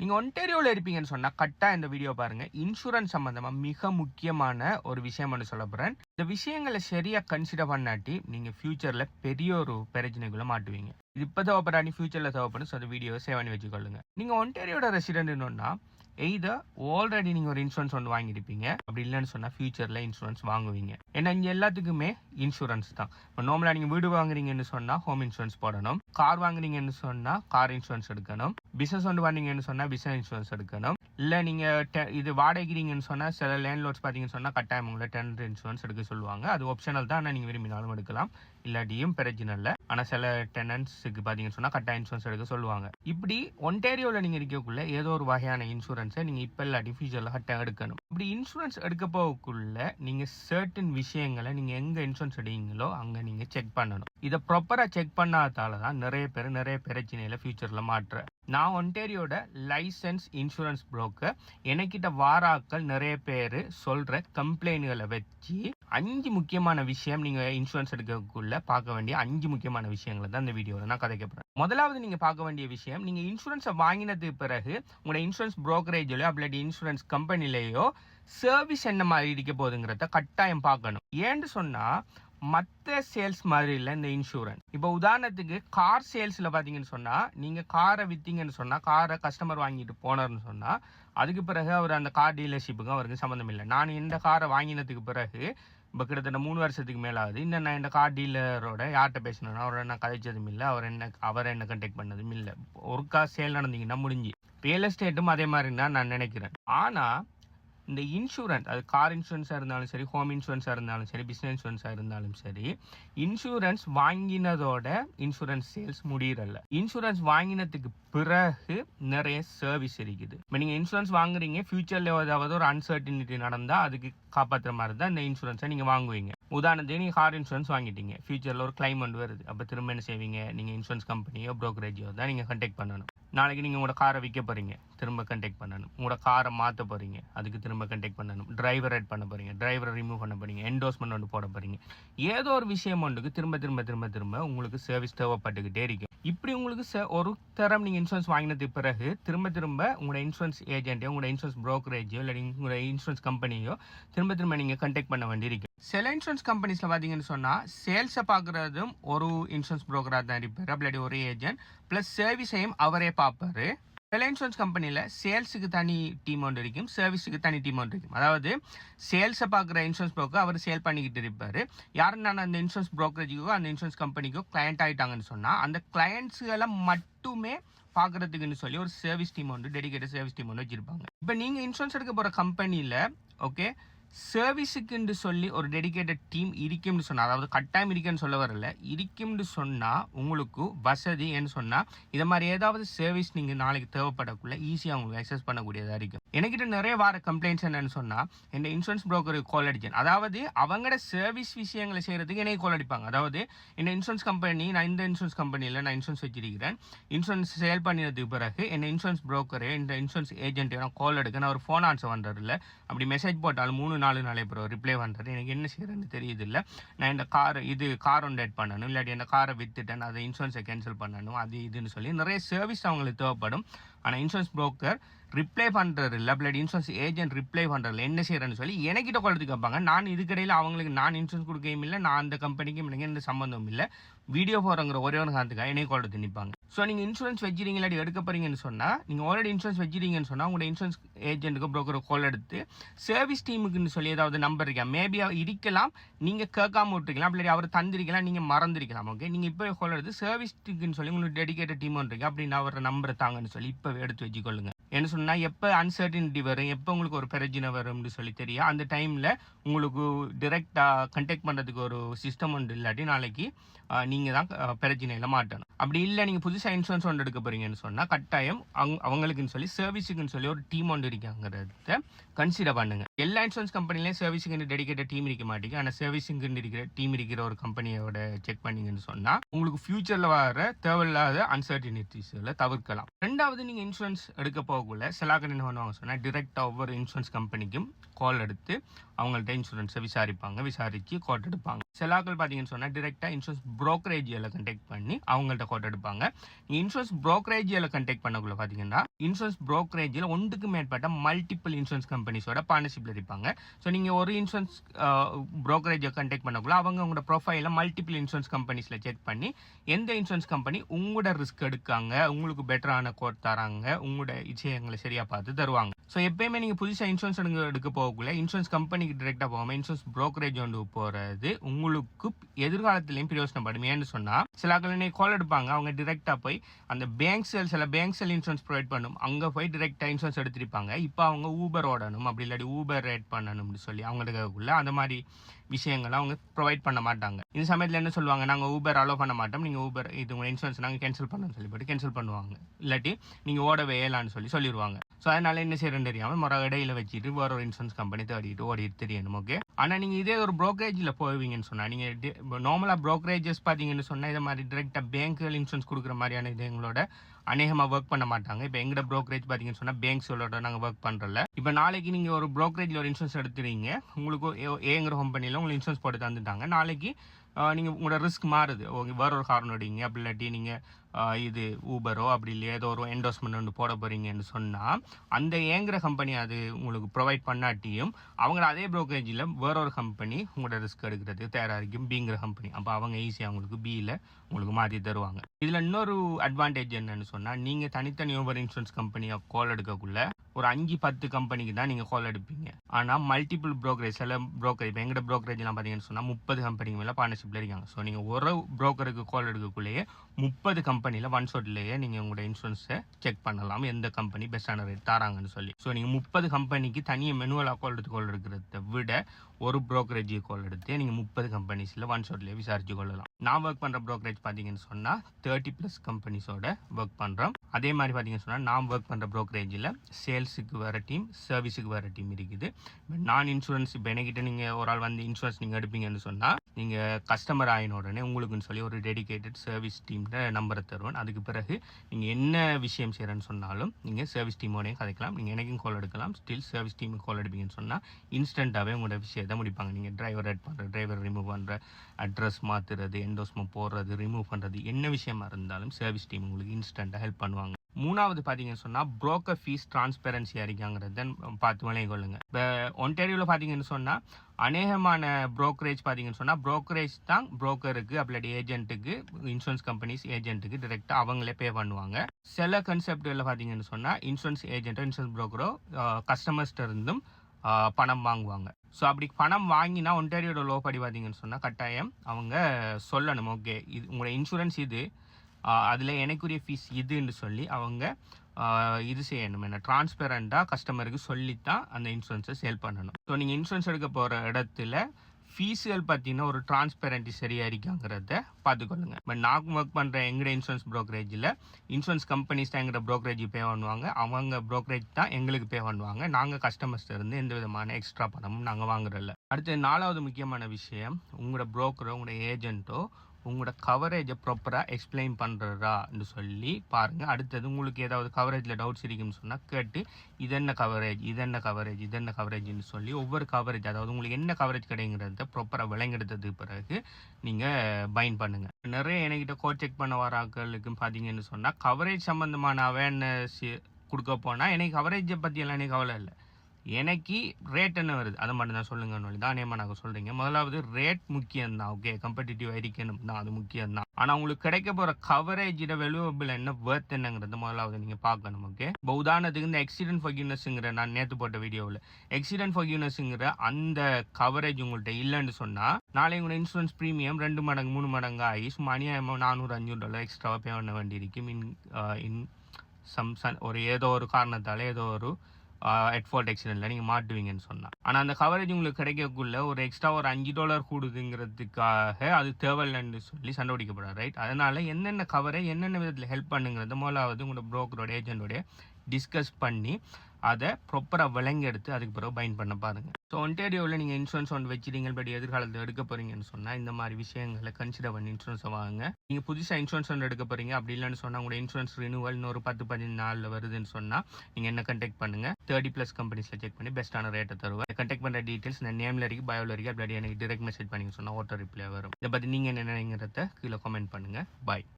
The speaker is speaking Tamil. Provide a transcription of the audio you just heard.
நீங்கள் ஒன்டேரியோவில் இருப்பீங்கன்னு சொன்னால் கட்டாக இந்த வீடியோ பாருங்கள் இன்சூரன்ஸ் சம்மந்தமாக மிக முக்கியமான ஒரு விஷயம் ஒன்று சொல்ல போகிறேன் இந்த விஷயங்களை சரியாக கன்சிடர் பண்ணாட்டி நீங்கள் ஃப்யூச்சரில் பெரிய ஒரு பிரச்சனைக்குள்ளே மாட்டுவீங்க. இது இப்போ தேவைப்படாட்டி ஃப்யூச்சரில் தேவைப்படும் ஸோ அந்த வீடியோவை சேவ் பண்ணி வச்சுக்கொள்ளுங்க. நீங்கள் ஒன்டேரியோட ரெசிடென்ட்னா எய்தர் ஆல்ரெடி நீங்கள் ஒரு இன்சூரன்ஸ் ஒன்று வாங்கியிருப்பீங்க. அப்படி இல்லைன்னு சொன்னால் ஃபியூச்சரில் இன்சூரன்ஸ் வாங்குவீங்க. ஏன்னா இங்கே எல்லாத்துக்குமே இன்சூரன்ஸ் தான். இப்போ நார்மலாக நீங்கள் வீடு வாங்குறீங்கன்னு சொன்னால் ஹோம் இன்சூரன்ஸ் போடணும். கார் வாங்குறீங்கன்னு சொன்னால் கார் இன்சூரன்ஸ் எடுக்கணும். பிசினஸ் ஒன்று பண்ணீங்கன்னு சொன்னால் பிசினஸ் இன்சூரன்ஸ் எடுக்கணும். இல்லை நீங்கள் டெ இது வாடகைக்கிறீங்கன்னு சொன்னால் சில லேண்ட்லோட்ஸ் பார்த்தீங்கன்னு சொன்னால் கட்டாயம் உங்களை டென்ட் இன்சூரன்ஸ் எடுக்க சொல்லுவாங்க. அது ஆப்ஷனல் தான் ஆனால் நீங்கள் விரும்பினாலும் எடுக்கலாம். இல்லாட்டியும் பிரச்சனை இல்லை. ஆனால் சில டெனன்ஸுக்கு பார்த்தீங்கன்னு சொன்னால் கட்டாயம் இன்சூரன்ஸ் எடுக்க சொல்லுவாங்க. இப்படி ஒன்டேரியோவில் நீங்கள் இருக்கக்குள்ள ஏதோ ஒரு வகையான இன்சூரன்ஸை நீங்கள் இப்போ இல்லாட்டி ஃபியூச்சரில் கட்டாயம் எடுக்கணும். இப்படி இன்சூரன்ஸ் எடுக்க போகக்குள்ள நீங்கள் சர்டன் விஷயங்களை நீங்கள் எங்கே இன்சூரன்ஸ் எடுங்களோ அங்கே நீங்கள் செக் பண்ணணும். இதை ப்ராப்பராக செக் பண்ணாதால தான் நிறைய பேர் நிறைய பிரச்சனையில் ஃபியூச்சரில் மாற்ற நான் ஒன்டேரியோட லைசன்ஸ் இன்சூரன்ஸ் புரோக்கர். எனக்கிட்ட வாராக்கள் நிறைய பேர் சொல்கிற கம்ப்ளைண்ட்களை வச்சு அஞ்சு முக்கியமான விஷயம் நீங்கள் இன்சூரன்ஸ் எடுக்கக்குள்ள பார்க்க வேண்டிய அஞ்சு முக்கியமான விஷயங்களை தான் இந்த வீடியோவில் நான் கதைக்க போகிறேன் முதலாவது நீங்கள் பார்க்க வேண்டிய விஷயம் நீங்கள் இன்சூரன்ஸை வாங்கினதுக்கு பிறகு உங்களோட இன்சூரன்ஸ் புரோக்கரேஜ்லையோ அப்படி இன்சூரன்ஸ் கம்பெனிலேயோ சர்வீஸ் என்ன மாதிரி இருக்க போகுதுங்கிறத கட்டாயம் பார்க்கணும். ஏன்னு சொன்னால் மற்ற சேல்ஸ் மாதிரி இல்லை இந்த இன்சூரன்ஸ் இப்போ உதாரணத்துக்கு கார் சேல்ஸில் பார்த்தீங்கன்னு சொன்னால் நீங்கள் காரை விற்றீங்கன்னு சொன்னால் காரை கஸ்டமர் வாங்கிட்டு போனார்னு சொன்னால் அதுக்கு பிறகு அவர் அந்த கார் டீலர்ஷிப்புக்கும் அவருக்கு சம்மந்தம் இல்லை. நான் இந்த காரை வாங்கினதுக்கு பிறகு இப்போ கிட்டத்தட்ட மூணு வருஷத்துக்கு மேலே ஆகுது. இன்னும் நான் இந்த கார் டீலரோட யார்கிட்ட பேசணும்னா அவரை நான் கதைச்சதும் இல்லை அவர் என்ன அவரை என்ன கண்டெக்ட் பண்ணதும் இல்லை. ஒரு கார் சேல் நடந்தீங்கன்னா முடிஞ்சு. ரியல் எஸ்டேட்டும் அதே மாதிரி தான் நான் நினைக்கிறேன். ஆனால் இந்த இன்சூரன்ஸ் அது கார் இன்சூரன்ஸாக இருந்தாலும் சரி ஹோம் இன்சூரன்ஸாக இருந்தாலும் சரி பிஸ்னஸ் இன்சூரன்ஸாக இருந்தாலும் சரி இன்சூரன்ஸ் வாங்கினதோட இன்சூரன்ஸ் சேல்ஸ் முடியறல்ல. இன்சூரன்ஸ் வாங்கினதுக்கு பிறகு நிறைய சர்வீஸ் இருக்குது. இப்போ நீங்கள் இன்சூரன்ஸ் வாங்குறீங்க ஃபியூச்சரில் ஏதாவது ஒரு அன்சர்டினிட்டி நடந்தால் அதுக்கு காப்பாற்றுற மாதிரி தான் இந்த இன்சூரன்ஸை நீங்கள் வாங்குவீங்க. உதாரணத்துக்கு நீங்கள் கார் இன்சூரன்ஸ் வாங்கிட்டீங்க. ஃபியூச்சரில் ஒரு கிளைமெண்ட் வருது. அப்போ திரும்ப என்ன செய்வீங்க? நீங்கள் இன்சூரன்ஸ் கம்பெனியோ ப்ரோக்கரேஜோ தான் நீங்கள் கண்டெக்ட் பண்ணணும். நாளைக்கு நீங்கள் உங்களோட காரை விற்க போகிறீங்க திரும்ப கண்டெக்ட் பண்ணணும். உங்களோட காரை மாற்ற போகிறீங்க அதுக்கு திரும்ப கண்டெக்ட் பண்ணணும். டிரைவர் ஆட் பண்ண போகிறீங்க டிரைவரை ரிமூவ் பண்ண போகிறீங்க என்டோஸ்மெண்ட் ஒன்று போட போகிறீங்க ஏதோ ஒரு விஷயம் ஒன்றுக்கு திரும்ப திரும்ப திரும்ப திரும்ப உங்களுக்கு சர்வீஸ் தேவைப்பட்டுக்கிட்டே இருக்கும். இப்படி உங்களுக்கு ச ஒரு தரம் நீங்கள் இன்சூரன்ஸ் வாங்கினதுக்கு பிறகு திரும்ப திரும்ப உங்களோட இன்சூரன்ஸ் ஏஜென்ட்டையோ உங்களோட இன்சூரன்ஸ் ப்ரோக்கரேஜோ இல்லை உங்களோட இன்சூரன்ஸ் கம்பெனியோ திரும்ப திரும்ப நீங்கள் கண்டெக்ட் பண்ண வேண்டியிருக்கும். சில இன்சூரன்ஸ் கம்பெனிஸில் பார்த்தீங்கன்னு சொன்னால் சேல்ஸை பார்க்குறதும் ஒரு இன்சூரன்ஸ் ப்ரோக்கராக தான் இருப்பார். அப்படி ஒரு ஏஜென்ட் ப்ளஸ் சர்வீஸையும் அவரே பார்ப்பாரு சில இன்சூரன்ஸ் கம்பெனியில் சேல்ஸுக்கு தனி டீம் ஒன்று இருக்கும். சர்வீஸுக்கு தனி டீம் ஒன்று இருக்கும். அதாவது சேல்ஸை பார்க்குற இன்சூரன்ஸ் ப்ரோக்கர் அவர் சேல் பண்ணிக்கிட்டு இருப்பார். யாருன்னா அந்த இன்சூரன்ஸ் ப்ரோக்கரேஜுக்கோ அந்த இன்சூரன்ஸ் கம்பெனிக்கோ கிளையண்ட் ஆகிட்டாங்கன்னு சொன்னால் அந்த கிளையண்ட்ஸுகளை மட்டுமே பார்க்குறதுக்குன்னு சொல்லி ஒரு சர்வீஸ் டீம் ஒன்று டெடிக்கேட்டட் சர்வீஸ் டீம் ஒன்று வச்சுருப்பாங்க. இப்போ நீங்கள் இன்சூரன்ஸ் எடுக்க போகிற கம்பெனியில் ஓகே சர்வீஸுக்குன்னு சொல்லி ஒரு டெடிகேட்டட் டீம் இருக்கும்னு சொன்னால் அதாவது கட்டாயம் இருக்குன்னு சொல்ல வரல இருக்கும்னு சொன்னால் உங்களுக்கு வசதி என்று சொன்னால் இதை மாதிரி ஏதாவது சர்வீஸ் நீங்கள் நாளைக்கு தேவைப்படக்குள்ள ஈஸியாக உங்களுக்கு அக்சஸ் பண்ணக்கூடியதாக இருக்கும். எனக்கிட்ட நிறைய வார கம்ப்ளைண்ட்ஸ் என்னன்னு சொன்னால் என் இன்சூரன்ஸ் ப்ரோக்கருக்கு கால் அடிச்சேன். அதாவது அவங்களோட சர்வீஸ் விஷயங்களை செய்கிறதுக்கு என்னை கால் அடிப்பாங்க. அதாவது இந்த இன்சூரன்ஸ் கம்பெனி நான் இந்த இன்சூரன்ஸ் கம்பெனியில் நான் இன்சூரன்ஸ் வச்சிருக்கிறேன். இன்சூரன்ஸ் சேல் பண்ணினதுக்கு பிறகு என்ன இன்சூரன்ஸ் ப்ரோக்கரு இந்த இன்சூரன்ஸ் ஏஜென்ட் நான் கால் எடுக்க நான் ஒரு ஃபோன் ஆன்சர் பண்ணுறதில்ல அப்படி மெசேஜ் போட்டாலும் மூணு நாலு நாளே ரிப்ளை பண்ணுறது எனக்கு என்ன செய்யறதுன்னு தெரியுது இல்லை நான் இந்த கார் இது கார் ஒன் டேட் பண்ணணும். இல்லாட்டி இந்த காரை வித்துட்டேன் அதை இன்சூரன்ஸை கேன்சல் பண்ணணும் அது இதுன்னு சொல்லி நிறைய சர்வீஸ் அவங்களுக்கு தேவைப்படும். ஆனால் இன்சூரன்ஸ் ப்ரோக்கர் ரிப்ளை பண்ணுறது இல்லை இன்சூரன்ஸ் ஏஜென்ட் ரிப்ளை பண்ணுறதில்ல என்ன செய்யறேன்னு சொல்லி எனக்கிட்ட குழந்தை கேட்பாங்க. நான் இதுக்கடையில் அவங்களுக்கு நான் இன்சூரன்ஸ் கொடுக்கவும் இல்லை நான் அந்த கம்பெனிக்கும் எனக்கு எந்த சம்மந்தமும் இல்லை. வீடியோ போகிறங்கிற ஒரே ஒரு காரணத்துக்காக என்னை குழந்தை நிற்பாங்க ஸோ நீங்கள் இன்சூரன்ஸ் வச்சிருக்கீங்களா எடுக்க போறீங்கன்னு சொன்னால் நீங்கள் ஆல்ரெடி இன்சூரன்ஸ் வச்சிருங்கன்னு சொன்னால் உங்களோட இன்சூரன்ஸ் ஏஜென்ட்டுக்கு ப்ரோக்கரை கால் எடுத்து சர்வீஸ் டீமுக்குன்னு சொல்லி ஏதாவது நம்பர் இருக்கா? மேபி இருக்கலாம் நீங்கள் கேட்காம விட்டுருக்கலாம் அப்படி அவர் தந்திருக்கலாம் நீங்கள் மறந்துருக்கலாம் ஓகே நீங்கள் இப்போ கால் எடுத்து சர்வீஸ் டீமுக்குன்னு சொல்லி உங்களுக்கு டெடிகேட்டட் டீம் ஒன்று இருக்கு அப்படின்னு அவர் நம்பரை தாங்கன்னு சொல்லி இப்போ எடுத்து வச்சுக்கொள்ளுங்க. என்ன சொன்னால் எப்போ அன்சர்டினிட்டி வரும் எப்போ உங்களுக்கு ஒரு பிரச்சனை வரும்னு சொல்லி தெரியும். அந்த டைமில் உங்களுக்கு டிரெக்டாக கண்டெக்ட் பண்ணுறதுக்கு ஒரு சிஸ்டம் ஒன்று இல்லாட்டி நாளைக்கு நீங்கள் தான் பிரச்சனையில் மாட்டணும். அப்படி இல்லை நீங்கள் புதுசாக இன்சூரன்ஸ் ஒன்று எடுக்க போகிறீங்கன்னு சொன்னால் கட்டாயம் அவங்க அவங்களுக்குன்னு சொல்லி சர்வீஸுக்குன்னு சொல்லி ஒரு டீம் ஒன்று இருக்காங்கிறத கன்சிடர் பண்ணுங்கள் எல்லா இன்சூரன்ஸ் கம்பெனிலையும் சர்வீஸுக்கு டெடிகேட்டட் டீம் இருக்க மாட்டேங்க ஆனால் சர்வீஸுக்கு இருக்கிற டீம் இருக்கிற ஒரு கம்பெனியோட செக் பண்ணீங்கன்னு சொன்னால் உங்களுக்கு ஃபியூச்சரில் வர தேவையில்லாத அன்சர்டினிட்டிஸில் தவிர்க்கலாம். ரெண்டாவது நீங்கள் இன்சூரன்ஸ் எடுக்க போகக்குள்ள சிலாக்கள் என்ன பண்ணுவாங்க சொன்னால் டிரெக்டாக ஒவ்வொரு இன்சூரன்ஸ் கம்பெனிக்கும் கால் எடுத்து அவங்கள்ட்ட இன்சூரன்ஸை விசாரிப்பாங்க. விசாரித்து கோட் எடுப்பாங்க. சிலாக்கள் பார்த்தீங்கன்னு சொன்னால் டிரெக்டாக இன்சூரன்ஸ் ப்ரோக்கரேஜியில் கண்டெக்ட் பண்ணி அவங்கள்ட்ட கோட் எடுப்பாங்க. நீங்கள் இன்சூரன்ஸ் ப்ரோக்கரேஜியில் கண்டெக்ட் பண்ணக்குள்ள பார்த்தீங்கன்னா இன்சூரன்ஸ் ப்ரோக்கரேஜில் ஒன்றுக்கு மேற்பட்ட மல்டிபிள் இன்சூரன்ஸ் கம்பெனிஸோட பார்ட்னர்ஷிப்பில் இருப்பாங்க. ஸோ நீங்கள் ஒரு இன்சூரன்ஸ் ப்ரோக்கரேஜை கண்டெக்ட் பண்ணக்குள்ள அவங்க உங்களோட ப்ரொஃபைலில் மல்டிபிள் இன்சூரன்ஸ் கம்பெனிஸில் செக் பண்ணி எந்த இன்சூரன்ஸ் கம்பெனி உங்களோட ரிஸ்க் எடுக்காங்க உங்களுக்கு பெட்டரான கோட் தராங்க உங்களோட விஷயங்களை சரியாக பார்த்து தருவாங்க. ஸோ எப்பயுமே நீங்கள் புதுசாக இன்சூரன்ஸ் எடுக்க எடுக்க போகக்குள்ள இன்சூரன்ஸ் கம்பெனிக்கு டிரெக்டாக போகாமல் இன்சூரன்ஸ் ப்ரோக்கரேஜ் ஒன்று போகிறது உங்களுக்கு எதிர்காலத்துலேயும் பிரயோஜனப்படும் ஏன்னு சொன்னால் சில ஆட்கள் கால் எடுப்பாங்க. அவங்க டிரெக்டாக போய் அந்த பேங்க் செல் சில பேங்க் செல் இன்சூரன்ஸ் ப்ரொவைட் பண்ணும். அங்கே போய் டிரெக்டாக இன்சூரன்ஸ் எடுத்திருப்பாங்க. இப்போ அவங்க ஊபர் ஓடணும். அப்படி இல்லாட்டி ஊபர் ரேட் பண்ணணும்னு சொல்லி அவங்களுக்குள்ள அந்த மாதிரி விஷயங்களை அவங்க ப்ரொவைட் பண்ண மாட்டாங்க. இந்த சமயத்தில் என்ன சொல்லுவாங்க? நாங்கள் ஊபர் அலோவ் பண்ண மாட்டோம். நீங்கள் ஊபர் இது உங்கள் இன்சூரன்ஸ் நாங்கள் கேன்சல் பண்ணணும்னு சொல்லி போட்டு கேன்சல் பண்ணுவாங்க. இல்லாட்டி நீங்கள் ஓடவே இயலான்னு சொல்லி சொல்லிடுவாங்க ஸோ அதனால என்ன செய்யறேன்னு தெரியாமல் மொர இடையில வச்சுட்டு வேற ஒரு இன்சூரன்ஸ் கம்பெனி தேடிட்டு ஓடிட்டு தெரியணும் ஓகே ஆனால் நீங்கள் இதே ஒரு ப்ரோக்கரேஜில் போவீங்கன்னு சொன்னால் நீங்கள் நார்மலாக ப்ரோக்கரேஜஸ் பார்த்தீங்கன்னு சொன்னால் இதை மாதிரி டிரெக்டாக பேங்க்குகள் இன்சூரன்ஸ் கொடுக்குற மாதிரியான இது எங்களோட அநேகமாக ஒர்க் பண்ண மாட்டாங்க. இப்போ எங்கட ப்ரோக்கரேஜ் பார்த்தீங்கன்னு சொன்னால் பேங்க்ஸோட நாங்கள் ஒர்க் பண்ணுறல இப்போ நாளைக்கு நீங்கள் ஒரு ப்ரோக்கரேஜில் ஒரு இன்சூரன்ஸ் எடுத்துறீங்க உங்களுக்கு ஏங்கிற கம்பெனியில் உங்களுக்கு இன்சூரன்ஸ் போட்டு தந்துட்டாங்க. நாளைக்கு நீங்கள் உங்களோட ரிஸ்க் மாறுது. ஓகே வேற ஒரு காரணம் அடிங்க அப்படி இல்லாட்டி நீங்கள் இது ஊபரோ அப்படி இல்லை ஏதோ ஒரு என்டோஸ்மெண்ட் ஒன்று போட போகிறீங்கன்னு சொன்னால் அந்த ஏங்குற கம்பெனி அது உங்களுக்கு ப்ரொவைட் பண்ணாட்டியும் அவங்க அதே ப்ரோக்கரேஜில் வேறொரு கம்பெனி உங்களோட ரிஸ்க் எடுக்கிறது தயாராக இருக்கும் பிங்கிற கம்பெனி அப்போ அவங்க ஈஸியாக உங்களுக்கு பியில் உங்களுக்கு மாற்றி தருவாங்க. இதில் இன்னொரு அட்வான்டேஜ் என்னன்னு சொன்னால் நீங்கள் தனித்தனி ஒவ்வொரு இன்சூரன்ஸ் கம்பெனியை கால் எடுக்கக்குள்ள ஒரு அஞ்சு பத்து கம்பெனிக்கு தான் நீங்கள் கால் எடுப்பீங்க. ஆனால் மல்டிபிள் புரோக்கரேஜ் சில broker இப்போ எங்கட brokerage-லாம் பார்த்தீங்கன்னு சொன்னால் முப்பது கம்பெனிக்கு மேலே பார்ட்னர்ஷிப்பில் இருக்காங்க. ஸோ நீங்கள் ஒரு புரோக்கருக்கு கால் எடுக்கக்குள்ளேயே முப்பது கம்பெனியில் ஒன் ஷாட்லேயே நீங்கள் உங்களோட இன்சூரன்ஸை செக் பண்ணலாம். எந்த கம்பெனி பெஸ்ட்டான ரேட் தராங்கன்னு சொல்லி. ஸோ நீங்கள் முப்பது கம்பெனிக்கு தனியாக மெனுவலாக கால் எடுத்து கால் எடுக்கிறத விட ஒரு ப்ரோக்கரேஜ் கால் எடுத்து நீங்கள் முப்பது கம்பெனிஸில் ஒன் ஷாட்லேயே விசாரிச்சு கொள்ளலாம். நான் ஒர்க் பண்ணுற ப்ரோக்கரேஜ் பார்த்தீங்கன்னு சொன்னால் தேர்ட்டி ப்ளஸ் கம்பெனிஸோட ஒர்க் பண்ணுறோம் அதே மாதிரி பார்த்தீங்கன்னு சொன்னால் நான் ஒர்க் பண்ணுற ப்ரோக்கரேஜில் சேல்ஸுக்கு வேறு டீம் சர்வீஸுக்கு வேறு டீம் இருக்குது. நான் இன்சூரன்ஸ் இப்போ என்கிட்ட நீங்கள் ஒரு ஆள் வந்து இன்சூரன்ஸ் நீங்கள் எடுப்பீங்கன்னு சொன்னால் நீங்கள் கஸ்டமர் ஆயின உடனே உங்களுக்குன்னு சொல்லி ஒரு டெடிகேட்டட் சர்வீஸ் டீமில் நம்பரை தருவேன். அதுக்கு பிறகு நீங்கள் என்ன விஷயம் செய்கிறேன்னு சொன்னாலும் நீங்கள் சர்வீஸ் டீமோடையும் கதைக்கலாம். நீங்கள் எனக்கும் கால் எடுக்கலாம். ஸ்டில் சர்வீஸ் டீமுக்கு கால் எடுப்பீங்கன்னு சொன்னால் இன்ஸ்டண்ட்டாகவே உங்களோட விஷயத்தை முடிப்பாங்க. நீங்கள் டிரைவர் ஆட் பண்ணுற டிரைவர் ரிமூவ் பண்ணுற அட்ரஸ் மாற்றுறது என்டோஸ்மோ போடுறது ரிமூவ் பண்ணுறது என்ன விஷயமா இருந்தாலும் சர்வீஸ் டீம் உங்களுக்கு இன்ஸ்டண்ட்டாக ஹெல்ப் பண்ணுவாங்க. மூணாவது பார்த்தீங்கன்னு சொன்னால் புரோக்கர் ஃபீஸ் டிரான்ஸ்பெரன்சியாக இருக்காங்கிறத பார்த்து விளைய கொள்ளுங்க இப்போ ஒன்டேரியோவில் பார்த்தீங்கன்னு சொன்னால் அநேகமான ப்ரோக்கரேஜ் பார்த்தீங்கன்னு சொன்னால் ப்ரோக்கரேஜ் தான் ப்ரோக்கருக்கு அப்படி ஏஜென்ட்டுக்கு இன்சூரன்ஸ் கம்பெனிஸ் ஏஜென்ட்டுக்கு டிரெக்டாக அவங்களே பே பண்ணுவாங்க. சில கன்செப்டில் பார்த்தீங்கன்னு சொன்னால் இன்சூரன்ஸ் ஏஜென்ட்டோ இன்சூரன்ஸ் ப்ரோக்கரோ கஸ்டமர்ஸ்ட்டு இருந்தும் பணம் வாங்குவாங்க. ஸோ அப்படி பணம் வாங்கினா ஒன்டாரியோட லோ படி பார்த்தீங்கன்னு சொன்னால் கட்டாயம் அவங்க சொல்லணும். ஓகே இது உங்களோட இன்சூரன்ஸ் இது. அதில் எனக்குரிய ஃபீஸ் இதுன்னு சொல்லி அவங்க இது செய்யணும். என்ன டிரான்ஸ்பெரண்டாக கஸ்டமருக்கு சொல்லித்தான் அந்த இன்சூரன்ஸை சேல் பண்ணணும். ஸோ நீங்கள் இன்சூரன்ஸ் எடுக்க போகிற இடத்துல ஃபீஸுகள் பார்த்தீங்கன்னா ஒரு டிரான்ஸ்பெரண்டி சரியாக இருக்காங்கிறத பார்த்துக்கொள்ளுங்க. இப்போ நான் ஒர்க் பண்ணுற எங்கட இன்சூரன்ஸ் ப்ரோக்கரேஜில் இன்சூரன்ஸ் கம்பெனிஸ் தான் எங்களோட ப்ரோக்கரேஜ் பே பண்ணுவாங்க. அவங்க ப்ரோக்கரேஜ் தான் எங்களுக்கு பே பண்ணுவாங்க. நாங்கள் கஸ்டமர்ஸ்ட இருந்து எந்த விதமான எக்ஸ்ட்ரா பணமும் நாங்கள் வாங்குறதில்ல. அடுத்து நாலாவது முக்கியமான விஷயம் உங்களோட ப்ரோக்கரோ உங்களோட ஏஜென்ட்டோ உங்களோட கவரேஜை ப்ராப்பராக எக்ஸ்பிளைன் பண்ணுறான்னு சொல்லி பாருங்கள் அடுத்தது உங்களுக்கு ஏதாவது கவரேஜில் டவுட்ஸ் இருக்குன்னு சொன்னால் கேட்டு இது என்ன கவரேஜ் இது என்ன கவரேஜ் இது என்ன கவரேஜ்னு சொல்லி ஒவ்வொரு கவரேஜ் அதாவது உங்களுக்கு என்ன கவரேஜ் கிடைங்கிறத ப்ராப்பராக விளங்கெடுத்ததுக்கு பிறகு நீங்கள் பைன் பண்ணுங்கள் நிறைய என்கிட்ட கோட் செக் பண்ண வர ஆட்களுக்கு பார்த்தீங்கன்னு சொன்னால் கவரேஜ் சம்மந்தமான அவேர்னஸ் கொடுக்க போனால் எனக்கு கவரேஜை பற்றியெல்லாம் எனக்கு கவலை இல்லை. எனக்கு ரேட் என்ன வருது? அதை மட்டும் தான் சொல்லுங்க தான் நாங்கள் சொல்கிறீங்க முதலாவது ரேட் முக்கியம் தான் ஓகே கம்படிட்டிவ் இருக்கணும் தான் அது முக்கியம் தான் ஆனால் உங்களுக்கு கிடைக்க போகிற கவரேஜோட வெலுவபிள் என்ன? வேர்த் என்னங்கிறது முதலாவது நீங்கள் பார்க்கணும் ஓகே இப்போ உதாரணத்துக்கு இந்த எக்ஸிடென்ட் ஃபர்கியூனஸ்ங்கிற நான் நேற்று போட்ட வீடியோவில் எக்ஸிடென்ட் ஃபர்கியூனஸ்ங்கிற அந்த கவரேஜ் உங்கள்கிட்ட இல்லைன்னு சொன்னால் நாளை உங்களோட இன்சூரன்ஸ் ப்ரீமியம் ரெண்டு மடங்கு மூணு மடங்கு ஆகி சும்மா அநியாயமாக நானூறு அஞ்சூறு டாலர் எக்ஸ்ட்ராவாக பே பண்ண வேண்டியிருக்கும் இன் இன் uh, சம் சன் ஒரு ஏதோ ஒரு காரணத்தால் ஏதோ ஒரு ஹெட்ஃபோர்ட் ஆக்சிடென்ட்டில் நீங்கள் மாட்டுவீங்கன்னு சொன்னால் ஆனால் அந்த கவரேஜ் உங்களுக்கு கிடைக்கக்குள்ள ஒரு எக்ஸ்ட்ரா ஒரு அஞ்சு டாலர் கூடுதுங்கிறதுக்காக அது தேவையில்லைன்னு சொல்லி சண்டை பிடிக்கப்படாது ரைட் அதனால் என்னென்ன கவரேஜ் என்னென்ன விதத்தில் ஹெல்ப் பண்ணுங்கிறது முதலாவது உங்களோட ப்ரோக்கரோட ஏஜென்ட்டோடைய டிஸ்கஸ் பண்ணி அதை ப்ராப்பராக விளங்கி எடுத்து அதுக்கு பிறகு பைன் பண்ண பாருங்கள் ஸோ ஒன்டேரியோவில் நீங்கள் இன்சூரன்ஸ் ஒன்று வச்சிருங்க பட் எதிர்காலத்தில் எடுக்க போகிறீங்கன்னு சொன்னால் இந்த மாதிரி விஷயங்களை கன்சிடர் பண்ணி இன்சூரன்ஸை வாங்க நீங்கள் புதுசாக இன்சூரன்ஸ் ஒன்று எடுக்க போகிறீங்க அப்படி இல்லைன்னு சொன்னால் உங்களோட இன்சூரன்ஸ் ரினியூவல் இன்னொரு பத்து பதினஞ்சு நாளில் வருதுன்னு சொன்னால் நீங்கள் என்ன கண்டெக்ட் பண்ணுங்கள் தேர்ட்டி ப்ளஸ் கம்பெனிஸில் செக் பண்ணி பெஸ்ட்டான ரேட்டை தருவேன். கண்டெக்ட் பண்ணுற டீட்டெயில்ஸ் நான் நேமில் இருக்கு பயோவில் இருக்கு அப்படி எனக்கு டிரெக்ட் மெசேஜ் பண்ணி சொன்னால் ஆட்டோ ரிப்ளை வரும். இதை பற்றி நீங்கள் என்ன நினைக்கிறத கீழே கமெண்ட் பண்ணுங்கள் பாய்